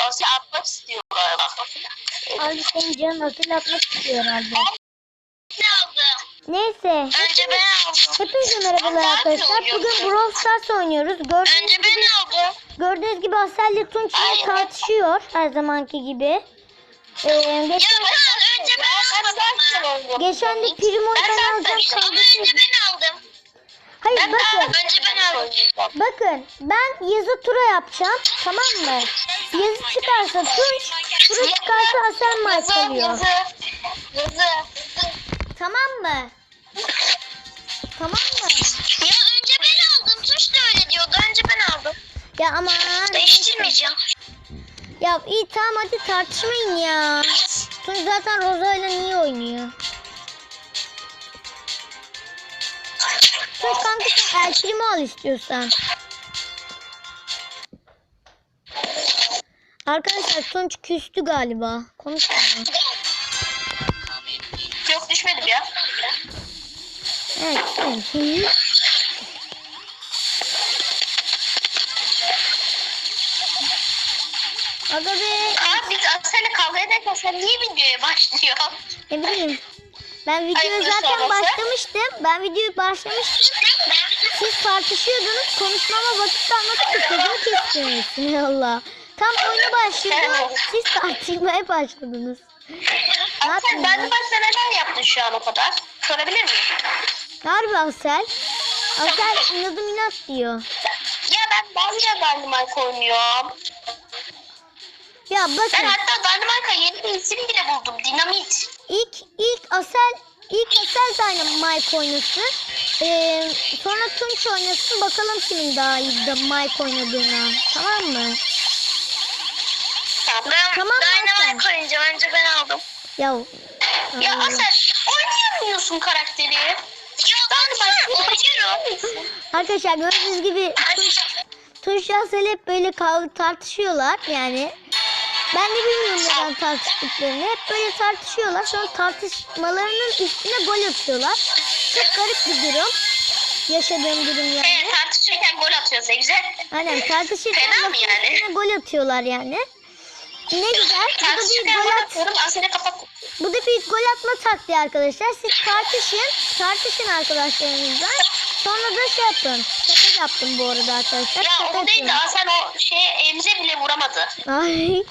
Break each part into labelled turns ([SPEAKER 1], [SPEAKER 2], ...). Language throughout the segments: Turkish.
[SPEAKER 1] Asya atmak istiyor galiba.
[SPEAKER 2] Abi senin canın hatırlatmak istiyor herhalde. Neyse.
[SPEAKER 1] Önce ben aldım.
[SPEAKER 2] Hepinize merhabalar arkadaşlar. Bugün. Brawl Stars oynuyoruz. Gördüğünüz
[SPEAKER 1] Önce ben aldım.
[SPEAKER 2] Gördüğünüz gibi Asel ile Tunç
[SPEAKER 1] Hayır.
[SPEAKER 2] tartışıyor her zamanki gibi. Ee,
[SPEAKER 1] Ya
[SPEAKER 2] geçen,
[SPEAKER 1] ben önce ben aldım.
[SPEAKER 2] geçen de Primo'yu
[SPEAKER 1] Ben
[SPEAKER 2] alacağım
[SPEAKER 1] ama önce ben aldım.
[SPEAKER 2] Hayır
[SPEAKER 1] Ben
[SPEAKER 2] bakın.
[SPEAKER 1] önce ben.
[SPEAKER 2] Bakın ben yazı tura yapacağım. Tamam mı? Yazı çıkarsa Tunç, tura çıkarsa Mike
[SPEAKER 1] Yazı,
[SPEAKER 2] alıyor.
[SPEAKER 1] yazı. Yazı.
[SPEAKER 2] Tamam mı? Tamam mı?
[SPEAKER 1] Ya önce ben aldım. Tuş da öyle diyordu. Önce ben aldım.
[SPEAKER 2] Ya aman.
[SPEAKER 1] Değiştirmeyeceğim.
[SPEAKER 2] Ya iyi tamam hadi tartışmayın ya. Tunç zaten Rosa ile niye oynuyor? Tunç kanka sen El Primo al istiyorsan. Arkadaşlar Tunç küstü galiba. Konuşmuyor.
[SPEAKER 1] Yok düşmedim ya.
[SPEAKER 2] Evet. evet. Aga be.
[SPEAKER 1] Abi biz Asel'le kavga ederken sen niye videoya başlıyorsun?
[SPEAKER 2] Ne bileyim. Ben videoya zaten başlamıştım. Ben videoyu başlamıştım. Siz tartışıyordunuz. Konuşmama vakit ki sözümü kestiniz. Ya Allah. Tam oyuna başladı. Siz tartışmaya başladınız. Ne
[SPEAKER 1] Asel
[SPEAKER 2] yapayım
[SPEAKER 1] ben de başta neler yaptın şu an o kadar? Sorabilir miyim?
[SPEAKER 2] Harbi Asel. Asel inadım inat diyor.
[SPEAKER 1] Ya ben bazen Dynamite oynuyorum.
[SPEAKER 2] Ya
[SPEAKER 1] Ben
[SPEAKER 2] bakın
[SPEAKER 1] hatta Dynamite'a yeni bir isim bile buldum. Dinamit.
[SPEAKER 2] ilk ilk Asel ilk Asel Dynamite oynasın. Ee, sonra Tunç oynasın. Bakalım kimin daha iyi de Mike oynadığına. Tamam mı?
[SPEAKER 1] Ben
[SPEAKER 2] Tamam,
[SPEAKER 1] Dynamite oynayacağım. Önce ben aldım.
[SPEAKER 2] Ya
[SPEAKER 1] Ya. Asel oynayamıyorsun karakteri. Ya Dynamite oynuyorum.
[SPEAKER 2] Arkadaşlar gördüğünüz gibi Tunç Asel hep böyle kavga tartışıyorlar yani. Ben de bilmiyorum neden tartıştıklarını. Hep böyle tartışıyorlar. Sonra tartışmalarının üstüne gol atıyorlar. Çok garip bir durum. Yaşadığım durum yani.
[SPEAKER 1] Evet tartışırken gol atıyoruz ne güzel.
[SPEAKER 2] Aynen tartışırken
[SPEAKER 1] Fena mı yani?
[SPEAKER 2] gol atıyorlar yani. Ne güzel. Bu da bir gol
[SPEAKER 1] gol
[SPEAKER 2] at.
[SPEAKER 1] atıyorum. Kapat.
[SPEAKER 2] Bu da bir gol atma taktiği arkadaşlar. Siz tartışın. Tartışın arkadaşlarınızla. Sonra da şey yapın. Şaka yaptım bu arada arkadaşlar.
[SPEAKER 1] Ya
[SPEAKER 2] Şaka
[SPEAKER 1] o değil de. Asel o şeye elimize bile vuramadı.
[SPEAKER 2] Ay.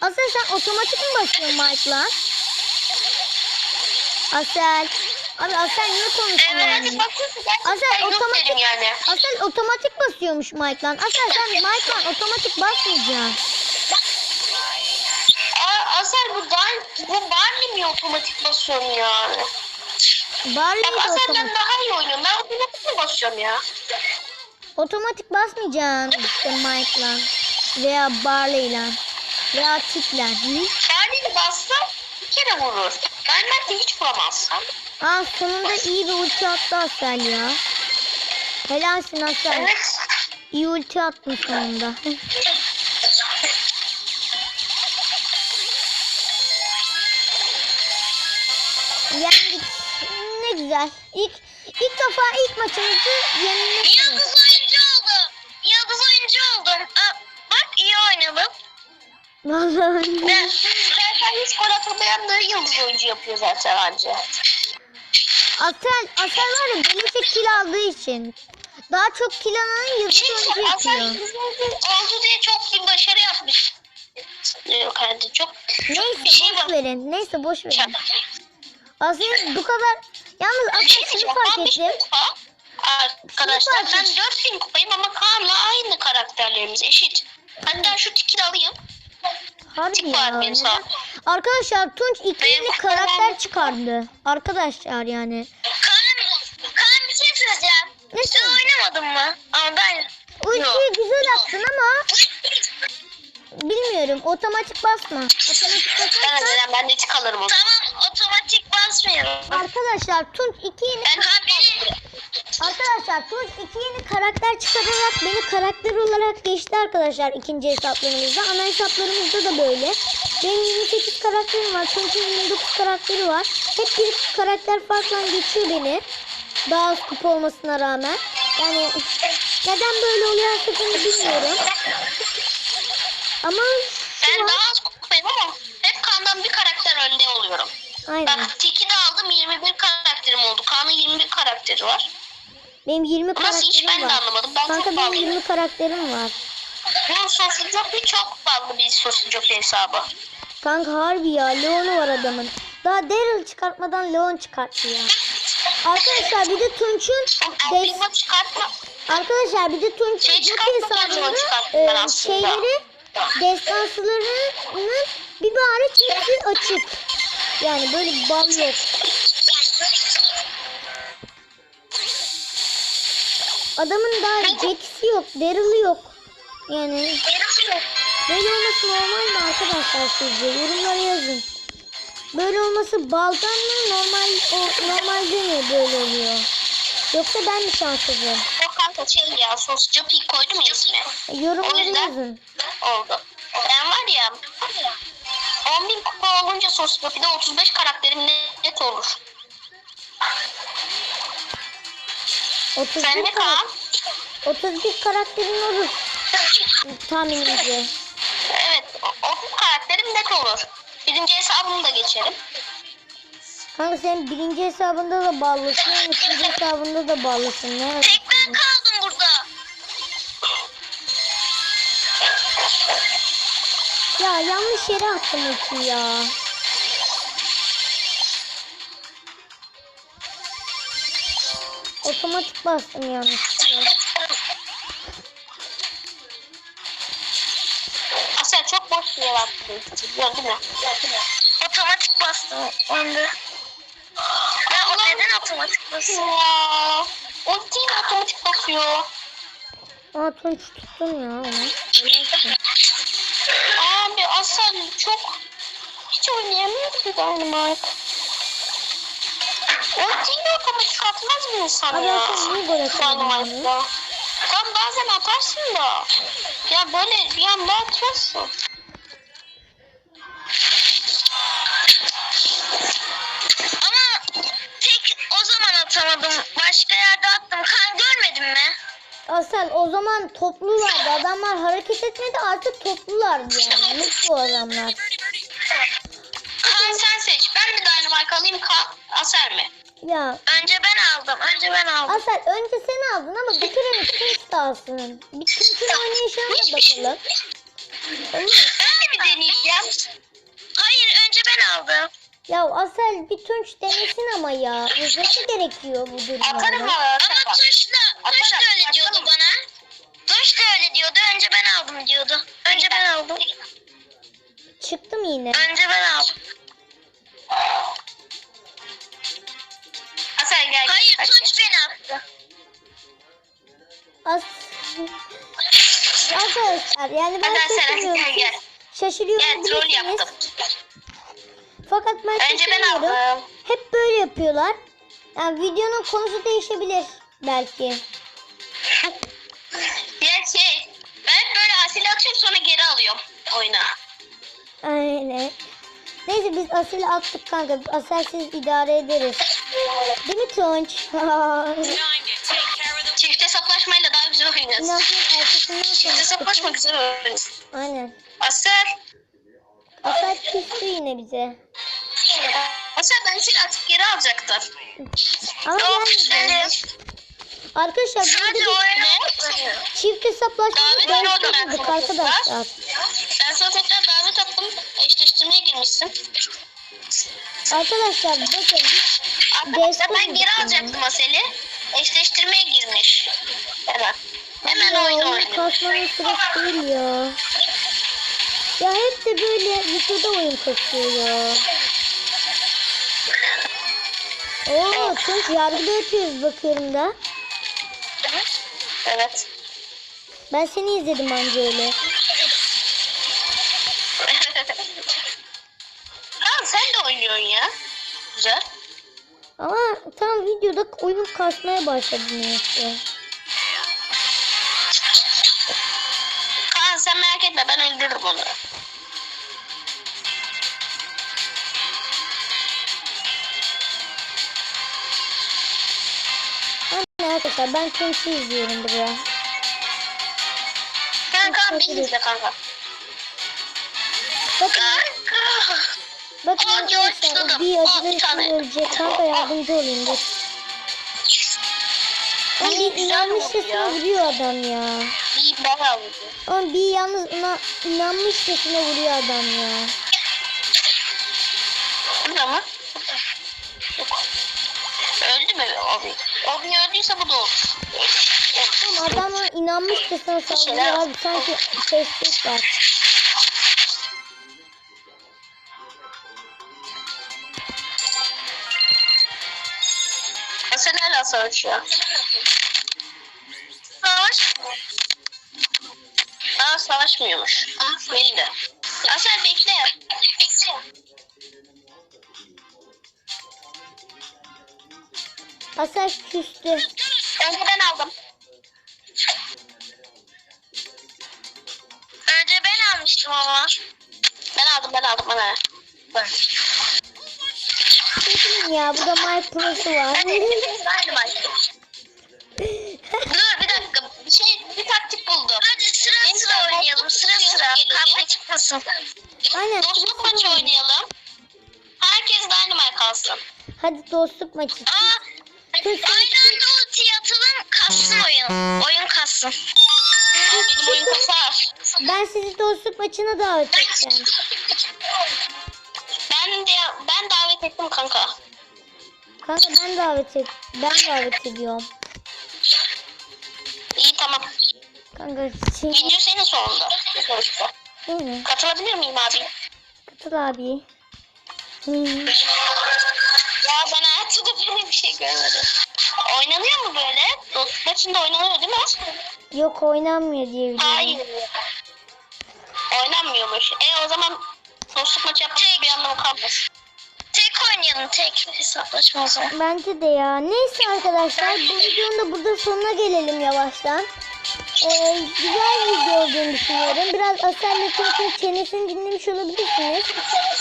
[SPEAKER 2] Asel sen otomatik mi basıyorsun Mike lan? Asel. Abi Asel niye konuşuyor?
[SPEAKER 1] Evet.
[SPEAKER 2] yani?
[SPEAKER 1] bakıyorsun yok
[SPEAKER 2] otomatik-
[SPEAKER 1] yani.
[SPEAKER 2] Asel otomatik basıyormuş Mike lan. Asel sen Mike lan otomatik basmayacaksın.
[SPEAKER 1] Asel bu bu Barney mi otomatik basıyorsun yani?
[SPEAKER 2] Barley
[SPEAKER 1] Bak
[SPEAKER 2] de
[SPEAKER 1] Asel ben
[SPEAKER 2] otomatik.
[SPEAKER 1] daha iyi oynuyorum. Ben otomatik mi basıyorum ya?
[SPEAKER 2] Otomatik basmayacaksın işte Mike lan. Veya Barley lan. Veya Tik lan. Hı?
[SPEAKER 1] Barney'i bassam bir kere vurur. Dynamite'de hiç vuramazsam.
[SPEAKER 2] Aa sonunda iyi bir ulti attı Asel ya. Helalsin Asel.
[SPEAKER 1] Evet.
[SPEAKER 2] İyi ulti attın sonunda. Yendik. Ne güzel. İlk ilk defa ilk maçımızı yenilmek
[SPEAKER 1] Yıldız oyuncu oldum. Yıldız oyuncu oldum. Aa, bak iyi oynadım.
[SPEAKER 2] Vallahi.
[SPEAKER 1] Hiç gol atamayanları yıldız oyuncu yapıyor zaten anca.
[SPEAKER 2] Asel, Asel var ya beleşe kill aldığı için. Daha çok kill alanı yıldız
[SPEAKER 1] Şey,
[SPEAKER 2] oyuncu
[SPEAKER 1] Asel
[SPEAKER 2] yapıyor.
[SPEAKER 1] yıldız oyuncu oldu diye çok bir başarı yapmış. Yok hadi çok
[SPEAKER 2] Neyse
[SPEAKER 1] bir şey
[SPEAKER 2] boş
[SPEAKER 1] var.
[SPEAKER 2] verin. Neyse boş verin. Asel bu kadar... Yalnız
[SPEAKER 1] Bir şey
[SPEAKER 2] Asel şunu fark ettim.
[SPEAKER 1] Arkadaşlar ben
[SPEAKER 2] ettim.
[SPEAKER 1] 4000 kupayım ama Kaan'la aynı karakterlerimiz eşit. Hatta şu tikini alayım.
[SPEAKER 2] Harbi ya.
[SPEAKER 1] benim sağ.
[SPEAKER 2] Arkadaşlar Tunç iki
[SPEAKER 1] Benim
[SPEAKER 2] yeni
[SPEAKER 1] kupam
[SPEAKER 2] karakter çıkardı. Arkadaşlar yani.
[SPEAKER 1] Kaan, Kaan bir şey söyleyeceğim.
[SPEAKER 2] Ne
[SPEAKER 1] Sen oynamadın mı? Ama ben...
[SPEAKER 2] Ultiyi güzel attın ama bilmiyorum. Otomatik basma. Otomatik
[SPEAKER 1] Ben
[SPEAKER 2] basarsan
[SPEAKER 1] neden ben de tik alırım. Tamam otomatik basmıyorum.
[SPEAKER 2] Arkadaşlar Tunç iki yeni
[SPEAKER 1] Ben haberi...
[SPEAKER 2] Arkadaşlar Tunç iki yeni karakter çıkararak beni karakter olarak geçti arkadaşlar ikinci hesaplarımızda. Ana hesaplarımızda da böyle. Benim 28 karakterim var. Tunç'un 29 karakteri var. Hep bir karakter farkla geçiyor beni. Daha az kupa olmasına rağmen. Yani Neden böyle oluyor hakikaten bilmiyorum. Ama şu
[SPEAKER 1] Ben
[SPEAKER 2] an-
[SPEAKER 1] daha az kupayım ama hep Kaan'dan bir karakter önde oluyorum.
[SPEAKER 2] aynen.
[SPEAKER 1] Bak Tiki de aldım 21 karakterim oldu. Kaan'ın 21 karakteri var.
[SPEAKER 2] Benim 20
[SPEAKER 1] Bu nasıl iş ben
[SPEAKER 2] karakterim
[SPEAKER 1] de
[SPEAKER 2] var.
[SPEAKER 1] anlamadım. Ben
[SPEAKER 2] Kanka
[SPEAKER 1] çok
[SPEAKER 2] benim
[SPEAKER 1] bağlıyım.
[SPEAKER 2] 20 karakterim var.
[SPEAKER 1] Bu soslucuk bir çok bağlı bir soslucuk hesabı.
[SPEAKER 2] Kanka harbi ya Leon'u var adamın. Daha Daryl çıkartmadan Leon çıkarttı ya. Arkadaşlar bir de Tunç'un des-
[SPEAKER 1] Elbimo çıkartma.
[SPEAKER 2] Arkadaşlar bir de Tunç'un
[SPEAKER 1] Şey
[SPEAKER 2] Jockey
[SPEAKER 1] çıkartmadan Leon
[SPEAKER 2] e,
[SPEAKER 1] aslında.
[SPEAKER 2] şeyleri destanslarının bir bari hepsi açık. Yani böyle bir bal yok. Adamın daha Jack'i yok, Daryl'ı yok. Yani böyle olması normal mi arkadaşlar sizce? Yorumlara yazın. Böyle olması baldan mı normal o normalde mi böyle oluyor? Yoksa ben mi şanssızım?
[SPEAKER 1] O kanka şey ya soslucuk ilk koydum ya ismi.
[SPEAKER 2] Yorumlara
[SPEAKER 1] O yüzden-
[SPEAKER 2] yazın.
[SPEAKER 1] Oldu. Ben var ya 10 bin kupa olunca soslucuk bir de 35 karakterim net olur.
[SPEAKER 2] 31
[SPEAKER 1] Sen de Kaan.
[SPEAKER 2] 31 karakterin olur tahminimce.
[SPEAKER 1] Evet, o- 30 karakterim net olur. Birinci hesabımı da geçerim.
[SPEAKER 2] Kanka sen birinci hesabında da bağlısın, ikinci hesabında da bağlısın. Ne
[SPEAKER 1] Tek ben kaldım burada.
[SPEAKER 2] Ya yanlış yere attım ultiyi ya. Otomatik bastım yanlışlıkla.
[SPEAKER 1] Asel çok boş bir yer. Biliyorsun değil mi? Otomatik bastım. Onda. Ya o neden otomatik basıyor ya? Ultiyi de otomatik basıyor.
[SPEAKER 2] Aa Tunç tuttun ya onu.
[SPEAKER 1] Abi Asel çok hiç oynayamıyor ki Dynamite. Ultiyi de otomatik atmaz mı insan
[SPEAKER 2] Abi
[SPEAKER 1] ya?
[SPEAKER 2] Asel niye abi?
[SPEAKER 1] Dynamite'da. Sen bazen atarsın da. Ya böyle bir anda atıyorsun. Ama tek o zaman atamadım. Başka yerde attım. Kan görmedin mi?
[SPEAKER 2] Asel o zaman toplulardı. Adamlar hareket etmedi artık toplulardı yani. Mutlu adamlar.
[SPEAKER 1] Kan sen seç. Ben mi Dynamite alayım kan Aser mi?
[SPEAKER 2] Ya
[SPEAKER 1] Önce ben aldım. Önce ben aldım.
[SPEAKER 2] Asel önce sen aldın ama bir kere Tunç da alsın. Bir Tunç'un oynayışına da bakalım. Olur mu?
[SPEAKER 1] Ben de bir deneyeceğim. Hayır önce ben aldım.
[SPEAKER 2] Ya Asel bir Tunç denesin ama ya. Üzmesi gerekiyor bu
[SPEAKER 1] Atarım
[SPEAKER 2] durumlarda.
[SPEAKER 1] ama. Ama Tunç da, Tunç da
[SPEAKER 3] Atarım,
[SPEAKER 1] öyle diyordu
[SPEAKER 3] atarım.
[SPEAKER 1] bana. Tunç da öyle diyordu. Önce ben aldım diyordu. Önce ben aldım.
[SPEAKER 2] Çıktım yine.
[SPEAKER 1] Önce ben aldım. Gel. Hayır Tunç beni attı.
[SPEAKER 2] As Arkadaşlar yani ben
[SPEAKER 1] hadi
[SPEAKER 2] şaşırıyorum.
[SPEAKER 1] gel gel. Gel troll yaptım.
[SPEAKER 2] Fakat ben
[SPEAKER 1] Önce ben aldım.
[SPEAKER 2] Hep böyle yapıyorlar. Yani videonun konusu değişebilir belki.
[SPEAKER 1] Ya şey ben böyle asili atıyorum sonra geri alıyorum oyuna.
[SPEAKER 2] Aynen. Neyse biz Asil'i attık kanka. Aselsiz idare ederiz. Değil mi Tunç?
[SPEAKER 1] Çift hesaplaşmayla daha güzel
[SPEAKER 2] arkasından
[SPEAKER 1] Çift hesaplaşma güzel oynuyoruz.
[SPEAKER 2] Aynen.
[SPEAKER 1] Aser.
[SPEAKER 2] Asel küstü yine bize.
[SPEAKER 1] Aser ben seni atıp geri alacaktım.
[SPEAKER 2] Ama
[SPEAKER 1] Yok.
[SPEAKER 2] Arkadaşlar burada bir
[SPEAKER 1] oyunu.
[SPEAKER 2] çift hesaplaşmayı
[SPEAKER 1] olarak
[SPEAKER 2] arkadaşlar.
[SPEAKER 1] Ben sana tekrar davet attım. Eşleştirmeye girmişsin.
[SPEAKER 2] Arkadaşlar bakın
[SPEAKER 1] ben
[SPEAKER 2] Destek
[SPEAKER 1] geri alacaktım Asel'i. Eşleştirmeye girmiş. Hemen. Hemen
[SPEAKER 2] ya,
[SPEAKER 1] oyun
[SPEAKER 2] oyun
[SPEAKER 1] oynuyor.
[SPEAKER 2] kasmanın sırası değil ya. Ya hep de böyle videoda oyun kasıyor ya. Oo, Tunç yargıda ötüyoruz bakıyorum da.
[SPEAKER 1] Evet.
[SPEAKER 2] Ben seni izledim anca öyle.
[SPEAKER 1] Tamam sen de oynuyorsun ya. Güzel.
[SPEAKER 2] Ama tam videoda oyun kasmaya başladı neyse.
[SPEAKER 1] Kaan sen merak etme ben öldürürüm onu.
[SPEAKER 2] Anne arkadaşlar ben Tunç'u izliyorum buraya.
[SPEAKER 1] Kanka beni izle kanka.
[SPEAKER 2] Bakın,
[SPEAKER 1] Kanka.
[SPEAKER 2] Bakın arkadaşlar bir
[SPEAKER 1] bir tane.
[SPEAKER 2] için ölecek. Kanka yardımcı olayım dur.
[SPEAKER 1] Güzel
[SPEAKER 2] inanmışçasına vuruyor adam ya.
[SPEAKER 1] İyi bana vurdu.
[SPEAKER 2] Oğlum bir yalnız ina, inanmışçasına vuruyor adam ya.
[SPEAKER 1] Mı? Yok. Öldü mü abi? Abi öldüyse bu da olur.
[SPEAKER 2] Oğlum adamlar inanmışçasına saldırıyor abi sanki tehdit var.
[SPEAKER 1] Sen hala savaşıyor. Savaş. Aa savaşmıyormuş. Belli. Asel bekle. Bekle.
[SPEAKER 2] Hasan küstü.
[SPEAKER 1] Önce ben aldım. Önce ben almıştım ama. Ben aldım ben aldım bana. Ben.
[SPEAKER 2] Kesin ya burada My Pro'su var.
[SPEAKER 1] Hadi hepimiz aynı başta. Dur bir dakika. Bir şey bir taktik buldum. Hadi sıra sıra oynayalım. Sıra sıra. Kavga çıkmasın.
[SPEAKER 2] Aynen.
[SPEAKER 1] Dostluk maçı oynayalım. Herkes Dynamite kalsın.
[SPEAKER 2] Hadi dostluk maçı.
[SPEAKER 1] Aa, aynı anda ulti atalım. Kassın oyun. Oyun kassın. Benim oyun kasar.
[SPEAKER 2] Ben sizi dostluk maçına davet edeceğim.
[SPEAKER 1] Ben de ben davet ettim kanka.
[SPEAKER 2] Kanka ben davet et. Ben davet ediyorum.
[SPEAKER 1] İyi tamam.
[SPEAKER 2] Kanka şey
[SPEAKER 1] Video senin sonunda.
[SPEAKER 2] Değil mi?
[SPEAKER 1] Katılabilir miyim abi?
[SPEAKER 2] Katıl abi. Hmm.
[SPEAKER 1] Ya ben hayatımda böyle bir şey görmedim. Oynanıyor mu böyle? Dostluk maçında oynanıyor değil mi?
[SPEAKER 2] Yok oynanmıyor diye biliyorum.
[SPEAKER 1] Hayır. Oynanmıyormuş. E o zaman dostluk maçı yapmanın bir anlamı kalmaz. Tek oynayalım tek. Hesaplaşma o zaman.
[SPEAKER 2] Bence de ya. Neyse arkadaşlar bu videonun da burada sonuna gelelim yavaştan. Ee, güzel bir video olduğunu düşünüyorum. Biraz Asel Metin'in çenesini dinlemiş olabilirsiniz.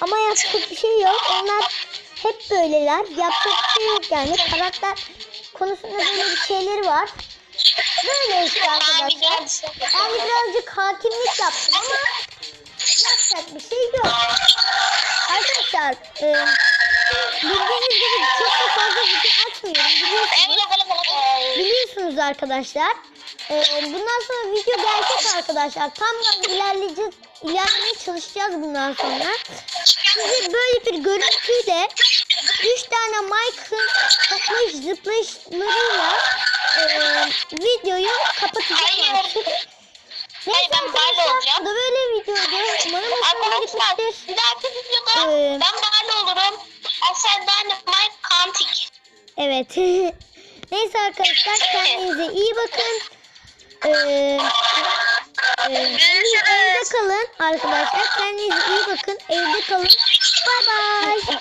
[SPEAKER 2] Ama yapacak bir şey yok. Onlar hep böyleler. Yapacak bir şey yok yani. Karakter konusunda böyle bir şeyleri var. Böyle işte arkadaşlar. Ben de birazcık hakimlik yaptım ama yapacak bir şey yok. Arkadaşlar e, bildiğiniz gibi çok da fazla video atmıyorum biliyorsunuz. Biliyorsunuz arkadaşlar. E, bundan sonra video gelecek arkadaşlar. Tam da ilerleyeceğiz. ilerlemeye çalışacağız bundan sonra. Size böyle bir görüntüyle 3 tane Mike'ın toplayış zıplayışlarıyla e, videoyu kapatacağım artık.
[SPEAKER 1] Hayır, ben.
[SPEAKER 2] Bu da böyle videoydu. Umarım
[SPEAKER 1] Arkadaşlar
[SPEAKER 2] gitmiştir.
[SPEAKER 1] bir dahaki videoda
[SPEAKER 2] Ee,
[SPEAKER 1] ben Barley olurum. Asel Dynamite Kantik.
[SPEAKER 2] Evet. Neyse arkadaşlar kendinize iyi bakın. Ee, e, evde kalın arkadaşlar. Kendinize iyi bakın. Evde kalın. Bay bay.